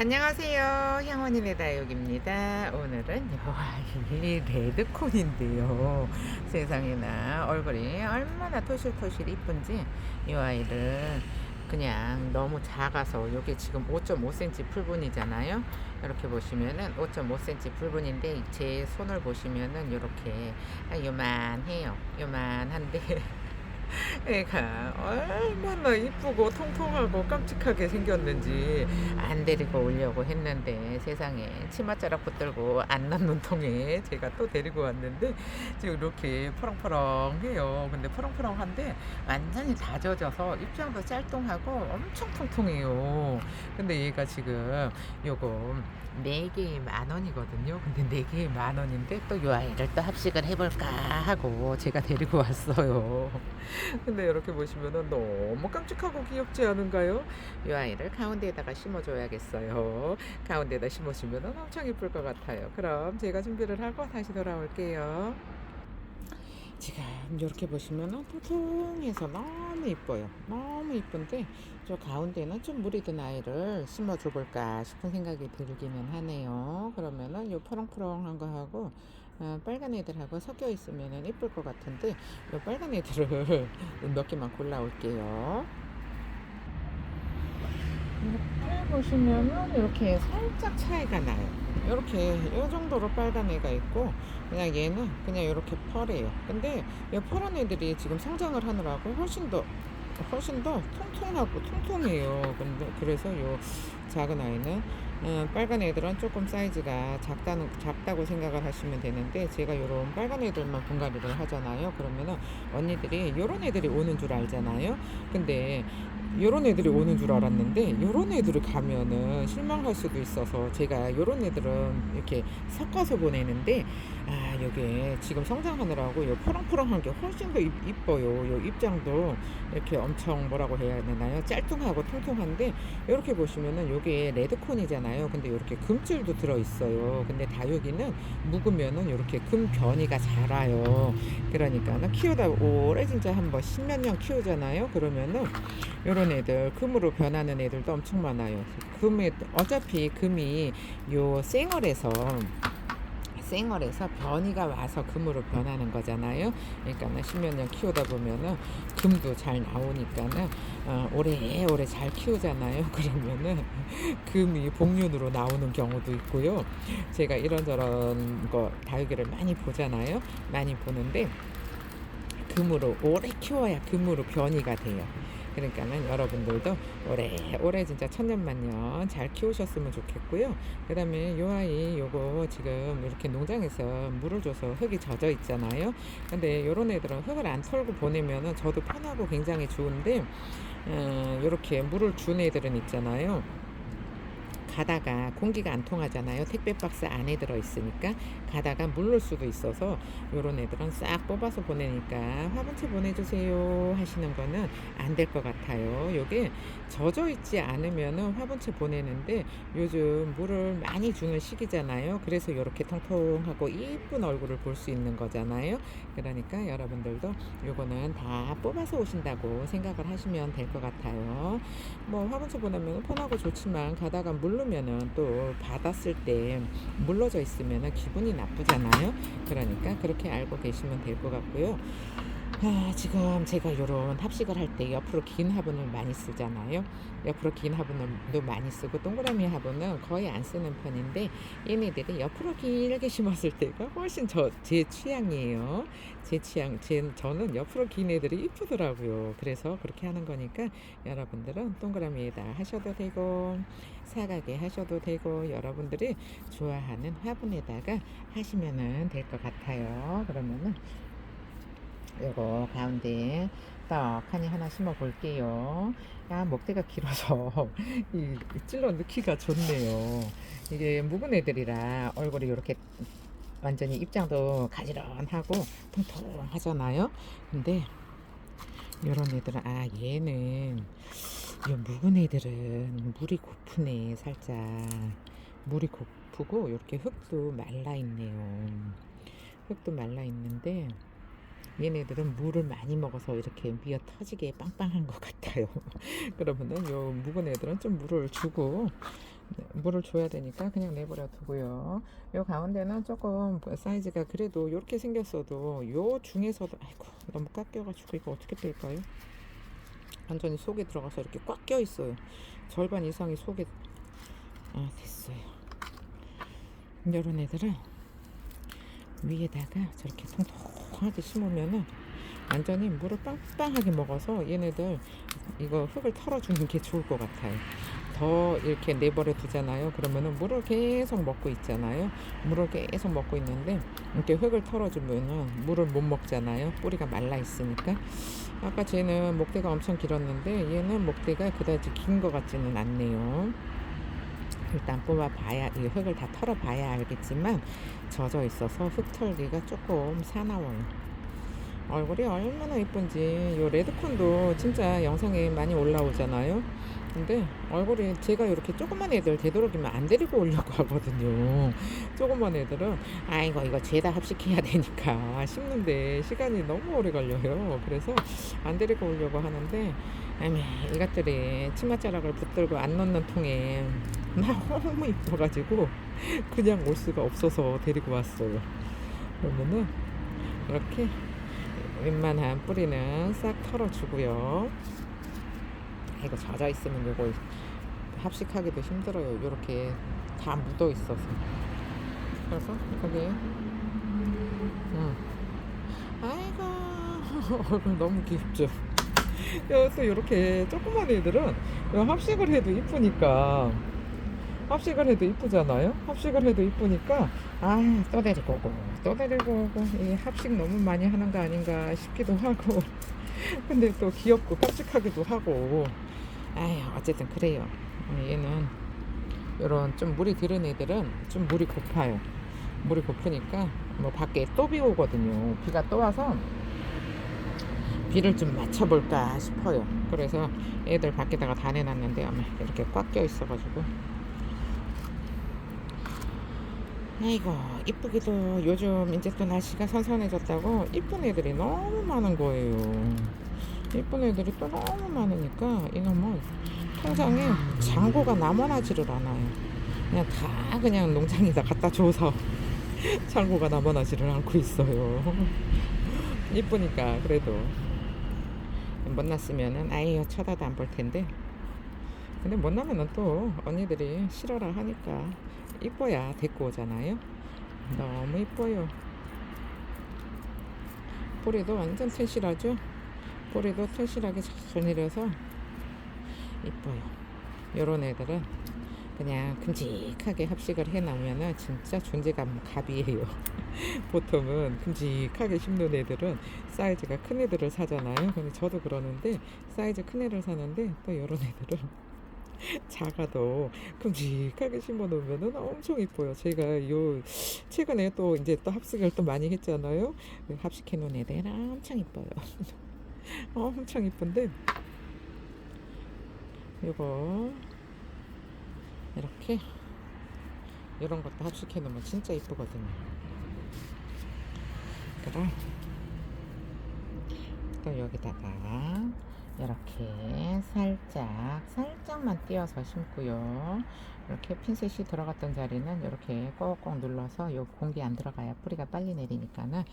안녕하세요. 향원이네 다육입니다. 오늘은 여아이 레드콘인데요. 세상에나 얼굴이 얼마나 토실토실 이쁜지 이 아이를 그냥 너무 작아서 이게 지금 5.5cm 풀분이잖아요. 이렇게 보시면은 5.5cm 풀분인데 제 손을 보시면은 이렇게 요만해요. 요만한데 애가 얼마나 이쁘고 통통하고 깜찍하게 생겼는지 안 데리고 오려고 했는데 세상에 치맛자락 붙들고 안 난 눈통에 제가 또 데리고 왔는데 지금 이렇게 푸렁푸렁해요. 근데 푸렁푸렁한데 완전히 다 젖어서 입장도 짤뚱하고 엄청 통통해요. 근데 얘가 지금 요거 4개에 만 원이거든요. 근데 4개에 만 원인데 또 요 아이를 또 합식을 해볼까 하고 제가 데리고 왔어요. 근데 이렇게 보시면은 너무 깜찍하고 귀엽지 않은가요? 이 아이를 가운데에다가 심어줘야겠어요. 가운데에다 심어주면 엄청 이쁠 것 같아요. 그럼 제가 준비를 하고 다시 돌아올게요. 지금 이렇게 보시면은 통통해서 너무 이뻐요. 너무 이쁜데 저 가운데는 좀 물이 든 아이를 심어줘 볼까 싶은 생각이 들기는 하네요. 그러면은 요 푸렁푸렁한 거 하고 아, 빨간 애들하고 섞여 있으면 이쁠 것 같은데 이 빨간 애들을 몇 개만 골라올게요. 이렇게 보시면은 이렇게 살짝 차이가 나요. 이렇게 이 정도로 빨간 애가 있고 그냥 얘는 그냥 이렇게 펄이에요. 근데 이 펄한 애들이 지금 성장을 하느라고 훨씬 더 훨씬 더 통통하고 통통해요. 근데 그래서 요 작은 아이는 음, 빨간 애들은 조금 사이즈가 작다는 작다고 생각을 하시면 되는데 제가 요런 빨간 애들만 분갈이를 하잖아요. 그러면은 언니들이 요런 애들이 오는 줄 알잖아요. 근데 요런 애들이 오는 줄 알았는데 요런 애들을 가면은 실망할 수도 있어서 제가 요런 애들은 이렇게 섞어서 보내는데 아 요게 지금 성장하느라고 요 포랑포랑한 게 훨씬 더 이- 이뻐요. 요 입장도 이렇게 엄청 뭐라고 해야 되나요? 짤뚱하고 통통한데 이렇게 보시면은 요게 레드콘이잖아요. 근데 이렇게 금줄도 들어있어요. 근데 다육이는 묵으면은 이렇게 금 변이가 자라요. 그러니까는 키우다 오래 진짜 한번 십몇 년 키우잖아요. 그러면은 요런 애들 금으로 변하는 애들도 엄청 많아요. 금에 어차피 금이 요 쌩얼에서 쌩얼에서 변이가 와서 금으로 변하는 거잖아요. 그러니까는 십몇 년 키우다 보면은 금도 잘 나오니까는 어, 오래오래 잘 키우잖아요. 그러면은 금이 복륜으로 나오는 경우도 있고요. 제가 이런저런 거 다육이를 많이 보잖아요. 많이 보는데 금으로 오래 키워야 금으로 변이가 돼요. 그러니까는 여러분들도 오래 오래 진짜 천년만년 잘 키우셨으면 좋겠고요. 그 다음에 요 아이 요거 지금 이렇게 농장에서 물을 줘서 흙이 젖어 있잖아요. 근데 요런 애들은 흙을 안 털고 보내면은 저도 편하고 굉장히 좋은데 어, 요렇게 물을 준 애들은 있잖아요. 가다가 공기가 안 통하잖아요. 택배 박스 안에 들어 있으니까 가다가 물를 수도 있어서 요런 애들은 싹 뽑아서 보내니까 화분채 보내주세요 하시는 거는 안 될 것 같아요. 요게 젖어 있지 않으면은 화분채 보내는데 요즘 물을 많이 주는 시기잖아요. 그래서 요렇게 통통하고 이쁜 얼굴을 볼 수 있는 거잖아요. 그러니까 여러분들도 요거는 다 뽑아서 오신다고 생각을 하시면 될 것 같아요. 뭐 화분채 보내면 편하고 좋지만 가다가 물르면 은 또 받았을 때 물러져 있으면은 기분이 나쁘잖아요. 그러니까 그렇게 알고 계시면 될 것 같고요. 아, 지금 제가 요런 합식을 할 때 옆으로 긴 화분을 많이 쓰잖아요. 옆으로 긴 화분도 많이 쓰고 동그라미 화분은 거의 안 쓰는 편인데 얘네들이 옆으로 길게 심었을 때가 훨씬 저 제 취향이에요. 제 취향, 제 저는 옆으로 긴 애들이 이쁘더라고요. 그래서 그렇게 하는 거니까 여러분들은 동그라미에다 하셔도 되고 사각에 하셔도 되고 여러분들이 좋아하는 화분에다가 하시면은 될 것 같아요. 그러면은 요거 가운데 떡하니 하나 심어 볼게요. 야, 목대가 길어서 이 찔러 넣기가 좋네요. 이게 묵은 애들이라 얼굴이 이렇게 완전히 입장도 가지런하고 통통하잖아요. 근데 이런 애들은 아 얘는 이 묵은 애들은 물이 고프네 살짝 물이 고프고 이렇게 흙도 말라 있네요. 흙도 말라 있는데 얘네들은 물을 많이 먹어서 이렇게 미어 터지게 빵빵한 것 같아요. 그러면은 요 묵은 애들은 좀 물을 주고 네, 물을 줘야 되니까 그냥 내버려 두고요. 요 가운데는 조금 사이즈가 그래도 이렇게 생겼어도 요 중에서도 아이고 너무 깎여가지고 이거 어떻게 뺄까요? 완전히 속에 들어가서 이렇게 꽉 껴 있어요. 절반 이상이 속에 아 됐어요. 이런 애들은 위에다가 저렇게 통통하게 심으면은 완전히 물을 빵빵하게 먹어서 얘네들 이거 흙을 털어주는 게 좋을 것 같아요. 더 이렇게 내버려 두잖아요. 그러면은 물을 계속 먹고 있잖아요. 물을 계속 먹고 있는데 이렇게 흙을 털어주면은 물을 못 먹잖아요. 뿌리가 말라 있으니까. 아까 쟤는 목대가 엄청 길었는데 얘는 목대가 그다지 긴 것 같지는 않네요. 일단 뽑아봐야 이 흙을 다 털어봐야 알겠지만 젖어 있어서 흙 털기가 조금 사나워요. 얼굴이 얼마나 이쁜지 요 레드콘도 진짜 영상에 많이 올라오잖아요. 근데 얼굴이 제가 이렇게 조그만 애들 되도록이면 안 데리고 오려고 하거든요. 조그만 애들은 아이고 이거 죄다 합식해야 되니까 심는데 시간이 너무 오래 걸려요. 그래서 안 데리고 오려고 하는데 에이, 이것들이 치맛자락을 붙들고 안 넣는 통에 너무 이뻐가지고 그냥 올 수가 없어서 데리고 왔어요. 그러면은 이렇게 웬만한 뿌리는 싹 털어주고요. 이거 젖어 있으면 이거 합식하기도 힘들어요. 이렇게 다 묻어 있어서. 그래서 여기, 음. 아이고 얼굴 너무 귀엽죠. 요, 또 이렇게 조그만 애들은 요 합식을 해도 이쁘니까 합식을 해도 이쁘잖아요. 합식을 해도 이쁘니까 아 또 데리고 오고 또 데리고 오고 이 합식 너무 많이 하는 거 아닌가 싶기도 하고 근데 또 귀엽고 깜찍하기도 하고 아휴 어쨌든 그래요. 얘는 요런 좀 물이 들은 애들은 좀 물이 고파요. 물이 고프니까 뭐 밖에 또 비 오거든요. 비가 또 와서 비를 좀 맞춰볼까 싶어요. 그래서 애들 밖에다가 다 내놨는데 아마 이렇게 꽉 껴 있어가지고 아이고 이쁘기도 요즘 이제 또 날씨가 선선해졌다고 이쁜 애들이 너무 많은 거예요. 이쁜 애들이 또 너무 많으니까 이놈은 통장에 잔고가 남아나지를 않아요. 그냥 다 그냥 농장에다 갖다 줘서 잔고가 남아나지를 않고 있어요. 이쁘니까 그래도 못 났으면은 아예 쳐다도 안 볼 텐데 근데 못 나면은 또 언니들이 싫어라 하니까 이뻐야 데리고 오잖아요. 너무 이뻐요. 뿌리도 완전 튼실하죠? 뿌리도 튼실하게 잘 내려서 이뻐요. 요런 애들은 그냥 큼직하게 합식을 해놓으면은 진짜 존재감 갑이에요. 보통은 큼직하게 심는 애들은 사이즈가 큰 애들을 사잖아요. 근데 저도 그러는데 사이즈 큰 애를 사는데 또 요런 애들은 작아도 큼직하게 심어 놓으면은 엄청 이뻐요. 제가 요 최근에 또 이제 또 합식을 또 많이 했잖아요. 합식해 놓은 애들 엄청 이뻐요. 엄청 이쁜데 요거 이렇게 이런 것도 합식해 놓으면 진짜 이쁘거든요. 그럼 또 여기다가 이렇게 살짝 살짝만 띄어서 심고요. 이렇게 핀셋이 들어갔던 자리는 이렇게 꼭꼭 눌러서 요 공기 안 들어가야 뿌리가 빨리 내리니까는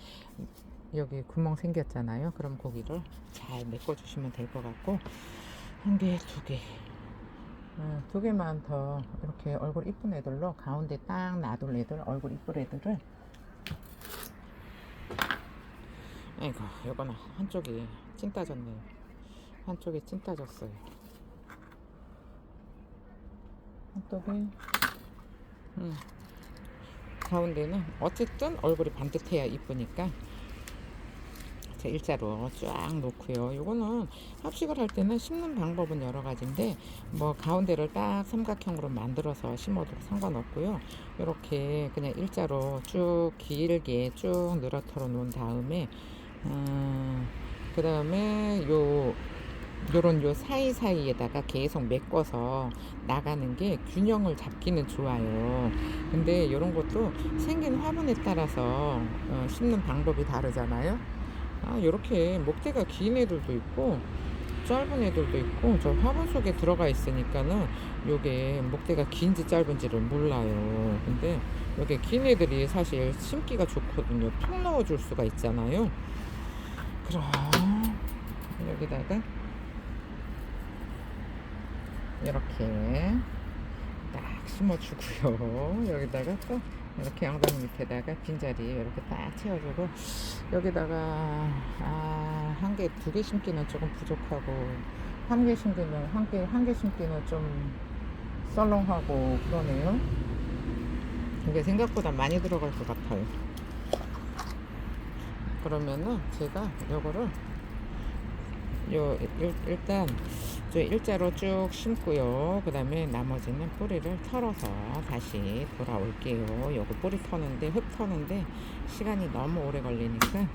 여기 구멍 생겼잖아요. 그럼 고기를 잘 메꿔 주시면 될 것 같고 한 개, 두 개. 어, 두 개만 더 이렇게 얼굴 이쁜 애들로 가운데 딱 놔둘 애들 얼굴 이쁜 애들을 아이고 요거는 한쪽이 찐 따졌네요 한쪽이 찐 따졌어요 한쪽이 음, 가운데는 어쨌든 얼굴이 반듯해야 이쁘니까 자, 일자로 쫙 놓고요. 요거는 합식을 할 때는 심는 방법은 여러 가지인데 뭐 가운데를 딱 삼각형으로 만들어서 심어도 상관없고요. 이렇게 그냥 일자로 쭉 길게 쭉 늘어뜨려 놓은 다음에 음, 그 다음에 요 요런 요 사이사이에다가 계속 메꿔서 나가는 게 균형을 잡기는 좋아요. 근데 요런 것도 생긴 화분에 따라서 어, 심는 방법이 다르잖아요. 아, 요렇게 목대가 긴 애들도 있고 짧은 애들도 있고 저 화분 속에 들어가 있으니까는 요게 목대가 긴지 짧은지를 몰라요. 근데 요게 긴 애들이 사실 심기가 좋거든요. 푹 넣어줄 수가 있잖아요. 그럼 여기다가 이렇게 딱 심어주고요. 여기다가 또 이렇게 양당 밑에다가 빈자리 이렇게 딱 채워주고 여기다가 아, 한 개, 두 개 심기는 조금 부족하고 한 개 심기는 한 개, 한 개 심기는 좀 썰렁하고 그러네요. 이게 생각보다 많이 들어갈 것 같아요. 그러면은 제가 요거를 요 일, 일단 저 일자로 쭉 심고요. 그 다음에 나머지는 뿌리를 털어서 다시 돌아올게요. 요거 뿌리 터는데 흙 터는데 시간이 너무 오래 걸리니까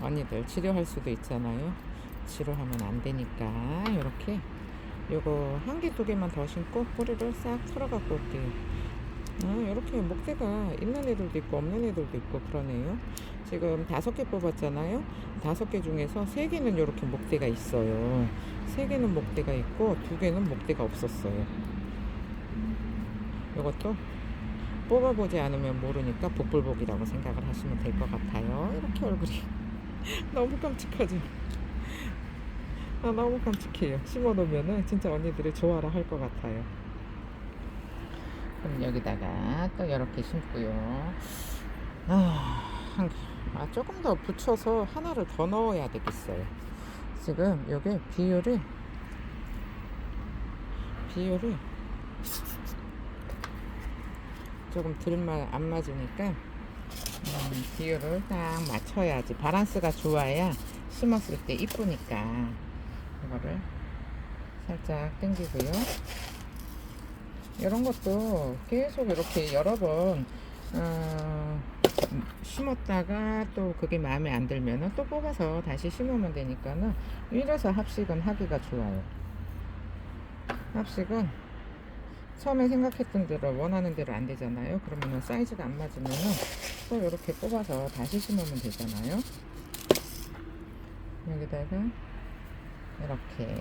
언니들 치료할 수도 있잖아요. 치료하면 안 되니까 이렇게 요거 한 개 두 개만 더 심고 뿌리를 싹 풀어 갖고 올게요. 아, 이렇게 목대가 있는 애들도 있고 없는 애들도 있고 그러네요. 지금 다섯 개 뽑았잖아요. 다섯 개 중에서 세 개는 이렇게 목대가 있어요. 세 개는 목대가 있고 두 개는 목대가 없었어요. 이것도 뽑아보지 않으면 모르니까 복불복이라고 생각을 하시면 될 것 같아요. 이렇게 얼굴이 너무 깜찍하죠. 아, 너무 깜찍해요. 심어놓으면은 진짜 언니들이 좋아라 할 것 같아요. 그럼 여기다가 또 이렇게 심고요. 아, 한, 아, 조금 더 붙여서 하나를 더 넣어야 되겠어요. 지금 요게 비율이 비율이 조금 들만 안 맞으니까 음, 비율을 딱 맞춰야지 바란스가 좋아야 심었을 때 이쁘니까 이거를 살짝 당기고요. 이런 것도 계속 이렇게 여러 번 어, 심었다가 또 그게 마음에 안 들면은 또 뽑아서 다시 심으면 되니까는 이래서 합식은 하기가 좋아요. 합식은 처음에 생각했던 대로 원하는 대로 안 되잖아요. 그러면은 사이즈가 안 맞으면은 또 이렇게 뽑아서 다시 심으면 되잖아요. 여기다가 이렇게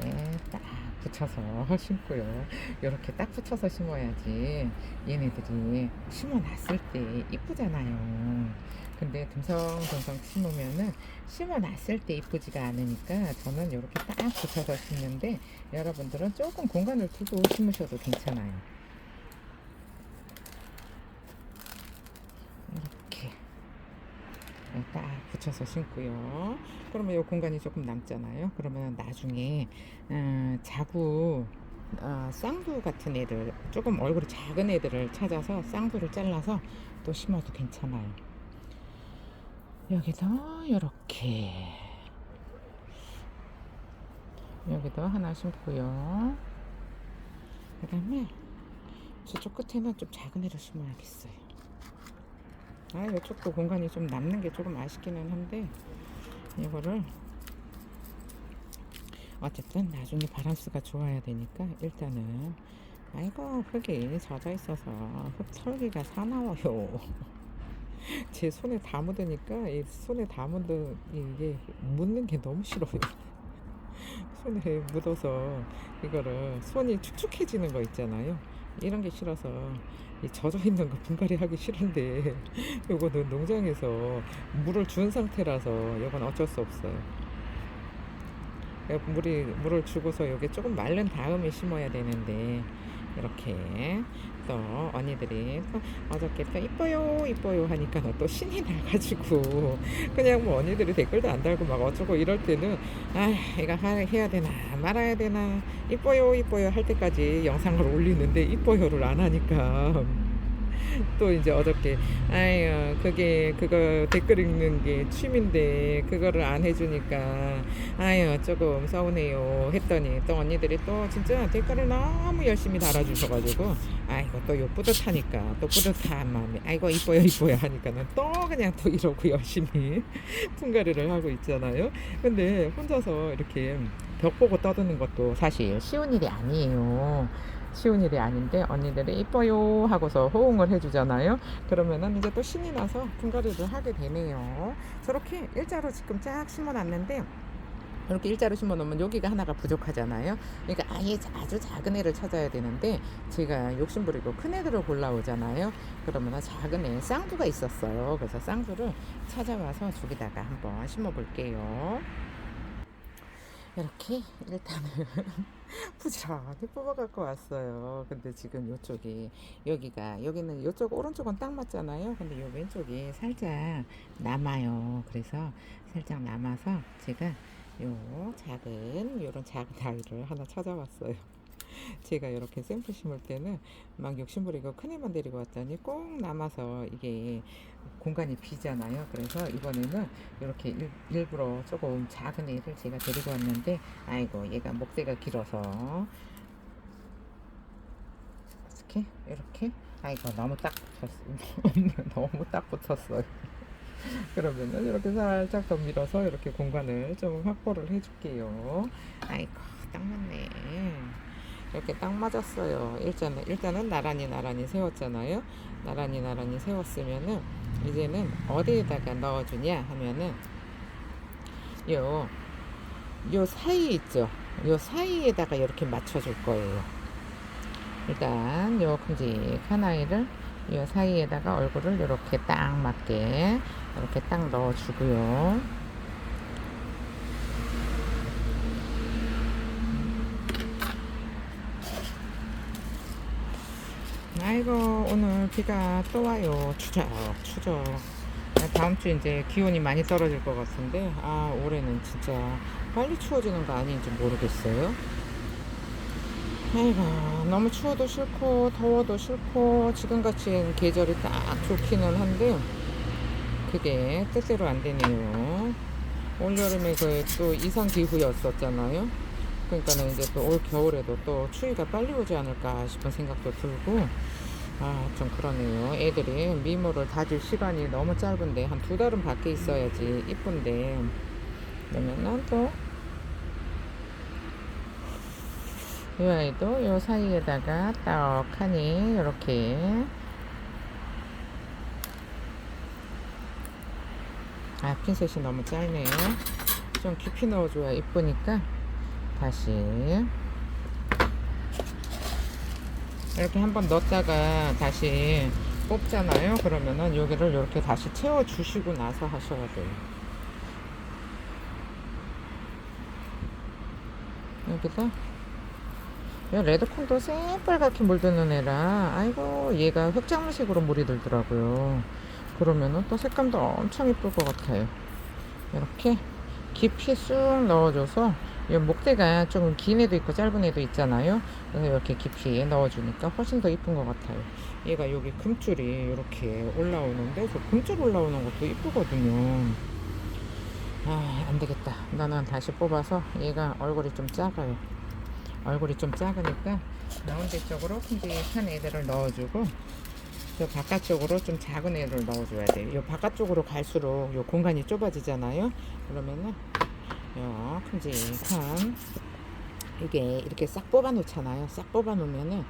딱 붙여서 심고요. 이렇게 딱 붙여서 심어야지 얘네들이 심어놨을 때 이쁘잖아요. 근데 듬성듬성 심으면은 심어놨을 때 이쁘지가 않으니까 저는 이렇게 딱 붙여서 심는데 여러분들은 조금 공간을 두고 심으셔도 괜찮아요. 이렇게 딱 붙여서 심고요. 그러면 이 공간이 조금 남잖아요. 그러면 나중에 어, 자구 어, 쌍두 같은 애들 조금 얼굴이 작은 애들을 찾아서 쌍두를 잘라서 또 심어도 괜찮아요. 여기도 이렇게 여기도 하나 심고요. 그 다음에 저쪽 끝에는 좀 작은 애를 심어야겠어요. 아, 이쪽도 공간이 좀 남는 게 조금 아쉽기는 한데 이거를 어쨌든 나중에 바란스가 좋아야 되니까 일단은 아이고 흙이 젖어 있어서 흙 털기가 사나워요. 제 손에 다 묻으니까 이 손에 다 묻은 이게 묻는 게 너무 싫어요. 손에 묻어서 이거를 손이 축축해지는 거 있잖아요. 이런 게 싫어서 이 젖어 있는 거 분갈이 하기 싫은데 요거는 농장에서 물을 준 상태라서 요건 어쩔 수 없어요. 요 물이 물을 주고서 요게 조금 마른 다음에 심어야 되는데 이렇게 또 언니들이 또 어저께 또 이뻐요 이뻐요 하니까 또 신이 나가지고 그냥 뭐 언니들이 댓글도 안 달고 막 어쩌고 이럴 때는 아 이거 하- 해야 되나 말아야 되나 이뻐요 이뻐요 할 때까지 영상을 올리는데 이뻐요를 안 하니까 또 이제 어저께. 아유 그게 그거 댓글 읽는 게 취미인데 그거를 안 해주니까. 아유 조금 서운해요. 했더니 또 언니들이 또 진짜 댓글을 너무 열심히 달아주셔가지고. 아이고 또요 뿌듯하니까 또 뿌듯한 마음에. 아이고 이뻐요 이뻐요 하니까는 또 그냥 또 이러고 열심히 풍가리를 하고 있잖아요. 근데 혼자서 이렇게 벽 보고 떠드는 것도 사실 쉬운 일이 아니에요 쉬운 일이 아닌데 언니들이 이뻐요 하고서 호응을 해주잖아요. 그러면은 이제 또 신이 나서 분갈이를 하게 되네요. 저렇게 일자로 지금 쫙 심어놨는데 이렇게 일자로 심어놓으면 여기가 하나가 부족하잖아요. 그러니까 아예 아주 작은 애를 찾아야 되는데 제가 욕심부리고 큰 애들을 골라오잖아요. 그러면 작은 애 쌍두가 있었어요. 그래서 쌍두를 찾아와서 저기다가 한번 심어볼게요. 이렇게 일단은 부지런히 뽑아 갖고 왔어요. 근데 지금 이쪽이 여기가 여기는 이쪽 오른쪽은 딱 맞잖아요. 근데 이 왼쪽이 살짝 남아요. 그래서 살짝 남아서 제가 요 작은 요런 작은 아이를 하나 찾아왔어요. 제가 이렇게 샘플 심을 때는 막 욕심부리고 큰 애만 데리고 왔더니 꼭 남아서 이게 공간이 비잖아요. 그래서 이번에는 이렇게 일, 일부러 조금 작은 애를 제가 데리고 왔는데 아이고 얘가 목대가 길어서 이렇게 이렇게 아이고 너무 딱 붙었어 너무 딱 붙었어요. 그러면은 이렇게 살짝 더 밀어서 이렇게 공간을 좀 확보를 해줄게요. 아이고 딱 맞네. 이렇게 딱 맞았어요. 일단은 일단은 나란히 나란히 세웠잖아요. 나란히 나란히 세웠으면은 이제는 어디에다가 넣어주냐 하면은 요, 요 사이 있죠. 요 사이에다가 이렇게 맞춰줄 거예요. 일단 요 큼직한 아이를 요 사이에다가 얼굴을 이렇게 딱 맞게 이렇게 딱 넣어주고요. 아이고 오늘 비가 또 와요. 추적 추적. 아, 다음 주 이제 기온이 많이 떨어질 것 같은데 아 올해는 진짜 빨리 추워지는 거 아닌지 모르겠어요. 아이고 너무 추워도 싫고 더워도 싫고 지금같이 계절이 딱 좋기는 한데 그게 뜻대로 안 되네요. 올여름에 그 또 이상 기후였었잖아요 그러니까는 이제 또 올 겨울에도 또 추위가 빨리 오지 않을까 싶은 생각도 들고 아 좀 그러네요. 애들이 미모를 다질 시간이 너무 짧은데 한 두 달은 밖에 있어야지 이쁜데. 그러면은 또이 아이도 요 사이에다가 떡하니 이렇게. 아 핀셋이 너무 짧네요. 좀 깊이 넣어줘야 이쁘니까 다시. 이렇게 한번 넣었다가 다시 뽑잖아요. 그러면은 여기를 이렇게 다시 채워 주시고 나서 하셔야 돼요. 여기다. 이 레드콘도 새빨갛게 물드는 애라. 아이고 얘가 흑장무색으로 물이 들더라고요. 그러면은 또 색감도 엄청 이쁠 것 같아요. 이렇게 깊이 쑥 넣어줘서 이 목대가 조금 긴 애도 있고 짧은 애도 있잖아요. 그래서 이렇게 깊이 넣어주니까 훨씬 더 이쁜 것 같아요. 얘가 여기 금줄이 이렇게 올라오는데 저 금줄 올라오는 것도 이쁘거든요. 아, 안 되겠다. 나는 다시 뽑아서 얘가 얼굴이 좀 작아요. 얼굴이 좀 작으니까 가운데 쪽으로 큼직한 애들을 넣어주고 저 바깥쪽으로 좀 작은 애를 넣어줘야 돼요. 이 바깥쪽으로 갈수록 이 공간이 좁아지잖아요. 그러면은 요 큼직한 이게 이렇게 싹 뽑아 놓잖아요. 싹 뽑아 놓으면은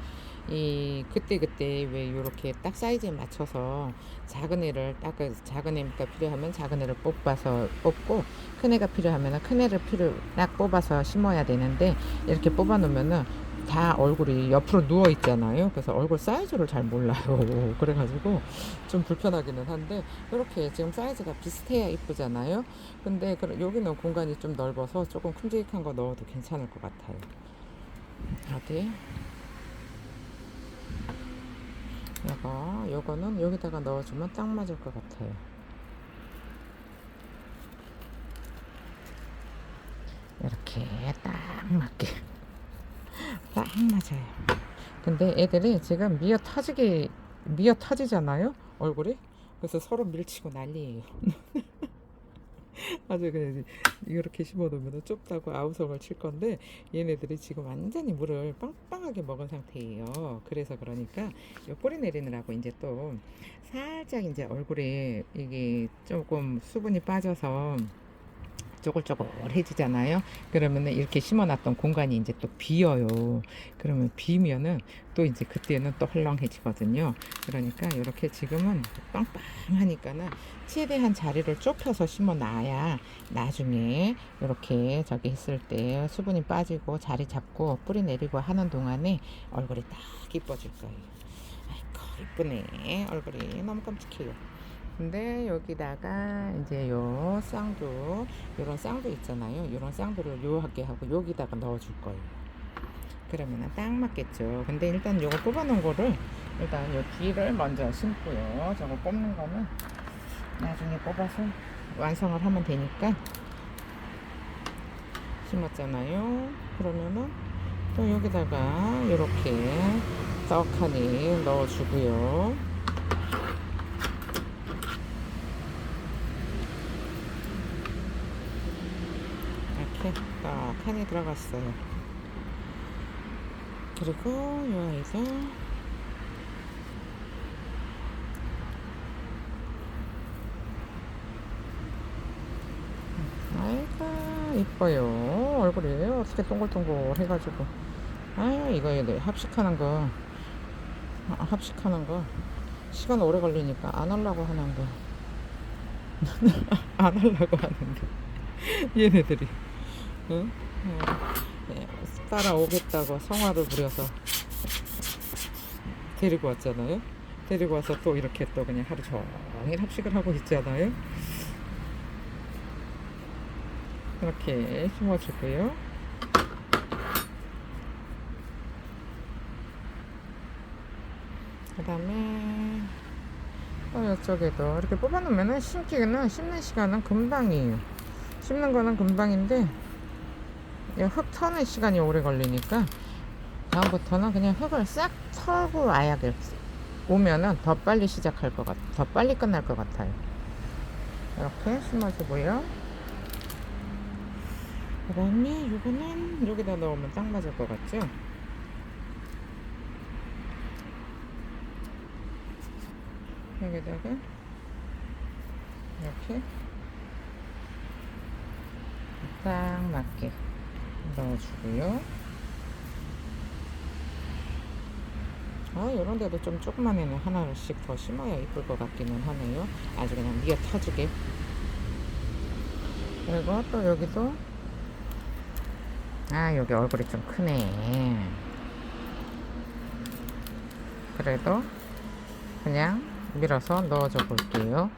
이 그때 그때 왜 요렇게 딱 사이즈에 맞춰서 작은 애를 딱 그 작은 애가 필요하면 작은 애를 뽑아서 뽑고 큰 애가 필요하면 큰 애를 필요 딱 뽑아서 심어야 되는데 이렇게 뽑아 놓으면은 다 얼굴이 옆으로 누워 있잖아요. 그래서 얼굴 사이즈를 잘 몰라요. 그래가지고 좀 불편하기는 한데 이렇게 지금 사이즈가 비슷해야 이쁘잖아요. 근데 그- 여기는 공간이 좀 넓어서 조금 큼직한 거 넣어도 괜찮을 것 같아요. 어디? 요거, 요거는 여기다가 넣어주면 딱 맞을 것 같아요. 이렇게 딱 맞게. 딱 맞아요. 근데 애들이 지금 미어 터지기 미어 터지잖아요 얼굴이 그래서 서로 밀치고 난리예요. 아주 그냥 이렇게 심어놓으면 좁다고 아우성을 칠 건데 얘네들이 지금 완전히 물을 빵빵하게 먹은 상태예요. 그래서 그러니까 요 뿌리 내리느라고 이제 또 살짝 이제 얼굴에 이게 조금 수분이 빠져서 쪼글쪼글해지잖아요. 그러면은 이렇게 심어놨던 공간이 이제 또 비어요. 그러면 비면은 또 이제 그때는 또 헐렁해지거든요. 그러니까 이렇게 지금은 빵빵하니까는 최대한 자리를 좁혀서 심어놔야 나중에 이렇게 저기 했을 때 수분이 빠지고 자리 잡고 뿌리 내리고 하는 동안에 얼굴이 딱 이뻐질 거예요. 아이고 이쁘네 얼굴이 너무 깜찍해요. 근데 여기다가 이제 요 쌍두 요런 쌍두 있잖아요. 요런 쌍두를 요하게 하고 여기다가 넣어 줄 거예요. 그러면은 딱 맞겠죠. 근데 일단 요거 뽑아 놓은 거를 일단 요 뒤를 먼저 심고요. 저거 뽑는 거는 나중에 뽑아서 완성을 하면 되니까 심었잖아요. 그러면은 또 여기다가 이렇게 떡하니 넣어주고요. 이렇게 떡하니 들어갔어요. 그리고 요 아이가 아이고 이뻐요. 얼굴이 어떻게 동글동글 해가지고. 아 이거 얘들 합식하는 거. 아, 합식하는 거. 시간 오래 걸리니까 안 하려고 하는데 안 하려고 하는데 얘네들이. 응? 응. 네, 따라오겠다고 성화를 부려서 데리고 왔잖아요 데리고 와서 또 이렇게 또 그냥 하루 종일 합식을 하고 있잖아요 이렇게 심어주고요. 그 다음에 또 이쪽에도 이렇게 뽑아놓으면은 심기는 심는 시간은 금방이에요. 심는 거는 금방인데 이 흙 터는 시간이 오래 걸리니까 다음부터는 그냥 흙을 싹 털고 와야 돼. 오면은 더 빨리 시작할 것 같, 더 빨리 끝날 것 같아요. 이렇게 심어주고요. 그 다음에 요거는 여기다 넣으면 딱 맞을 것 같죠? 여기다가 이렇게 딱 맞게 넣어주고요. 아, 이런 데도 좀 조그만 애는 하나씩 더 심어야 이쁠 것 같기는 하네요. 아주 그냥 미어 터지게. 그리고 또 여기도 아 여기 얼굴이 좀 크네 그래도 그냥 밀어서 넣어줘 볼게요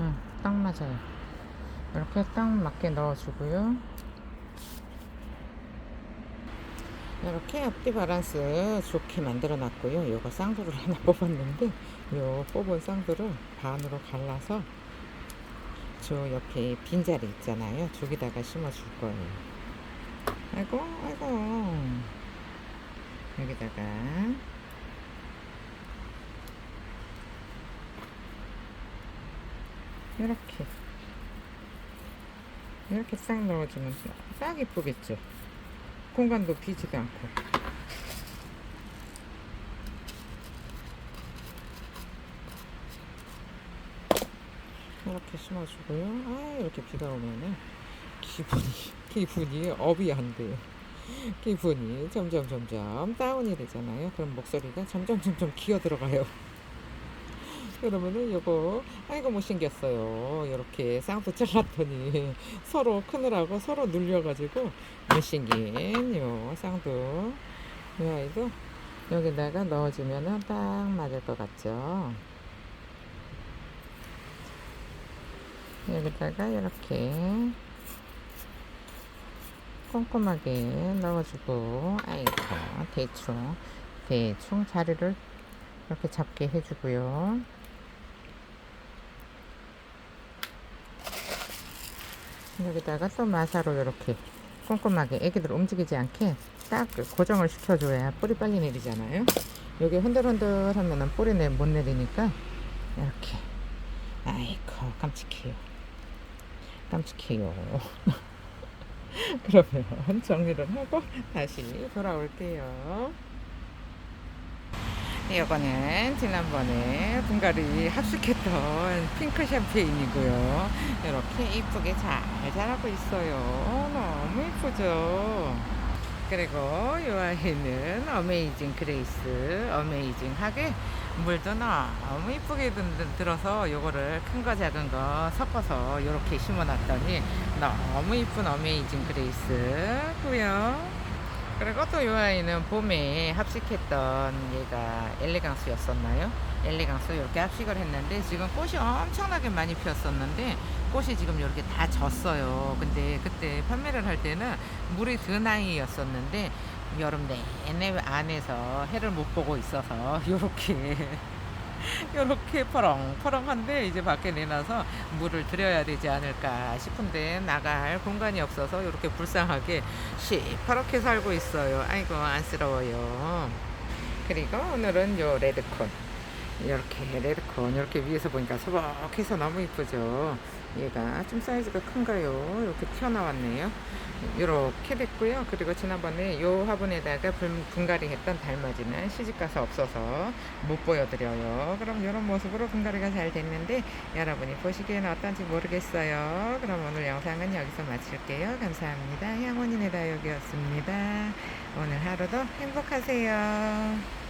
응, 딱 맞아요 이렇게 딱 맞게 넣어주고요 이렇게 앞뒤 바란스 좋게 만들어 놨고요 요거 쌍두를 하나 뽑았는데 요 뽑은 쌍두를 반으로 갈라서 저 옆에 빈자리 있잖아요. 저기다가 심어줄 거예요. 아이고, 아이고. 여기다가. 이렇게. 이렇게 싹 넣어주면 싹 이쁘겠죠. 공간도 비지도 않고. 이렇게 심어주고요. 아 이렇게 비가 오면은 기분이 기분이 업이 안 돼요. 기분이 점점 점점 다운이 되잖아요. 그럼 목소리가 점점 점점 기어 들어가요. 그러면은 요거 아이고 못생겼어요. 이렇게 쌍도 잘랐더니 서로 크느라고 서로 눌려가지고 못생긴 요 쌍도 이 아이도 여기다가 넣어주면은 딱 맞을 것 같죠. 여기다가 이렇게 꼼꼼하게 넣어주고 아이고 대충 대충 자리를 이렇게 잡게 해주고요 여기다가 또 마사로 이렇게 꼼꼼하게 애기들 움직이지 않게 딱 고정을 시켜줘야 뿌리 빨리 내리잖아요 여기 흔들흔들 하면은 뿌리 못 내리니까 이렇게 아이고 깜찍해요 깜찍해요. 그러면 정리를 하고 다시 돌아올게요. 이거는 지난번에 분갈이 합숙했던 핑크 샴페인이고요. 이렇게 이쁘게 잘 자라고 있어요. 너무 이쁘죠? 그리고 이 아이는 어메이징 그레이스, 어메이징하게 물도 너무 이쁘게 들어서 요거를 큰 거 작은 거 섞어서 이렇게 심어놨더니 너무 이쁜 어메이징 그레이스고요. 그리고 또이 아이는 봄에 합식했던 얘가 엘레강스였었나요? 엘레강스 이렇게 합식을 했는데 지금 꽃이 엄청나게 많이 피었었는데 꽃이 지금 이렇게 다 졌어요. 근데 그때 판매를 할 때는 물이 든 아이였었는데 여름 내내 안에서 해를 못 보고 있어서 이렇게 이렇게 퍼렁퍼렁한데 이제 밖에 내놔서 물을 들여야 되지 않을까 싶은데 나갈 공간이 없어서 이렇게 불쌍하게 시퍼렇게 살고 있어요. 아이고 안쓰러워요. 그리고 오늘은 요 레드콘 이렇게 레드콘 이렇게 위에서 보니까 소박해서 너무 이쁘죠. 얘가 좀 사이즈가 큰가요? 이렇게 튀어나왔네요. 이렇게 됐고요. 그리고 지난번에 요 화분에다가 분- 분갈이 했던 달맞이는 시집가서 없어서 못 보여드려요. 그럼 이런 모습으로 분갈이가 잘 됐는데 여러분이 보시기에는 어떤지 모르겠어요. 그럼 오늘 영상은 여기서 마칠게요. 감사합니다. 향원이네 다육이었습니다. 오늘 하루도 행복하세요.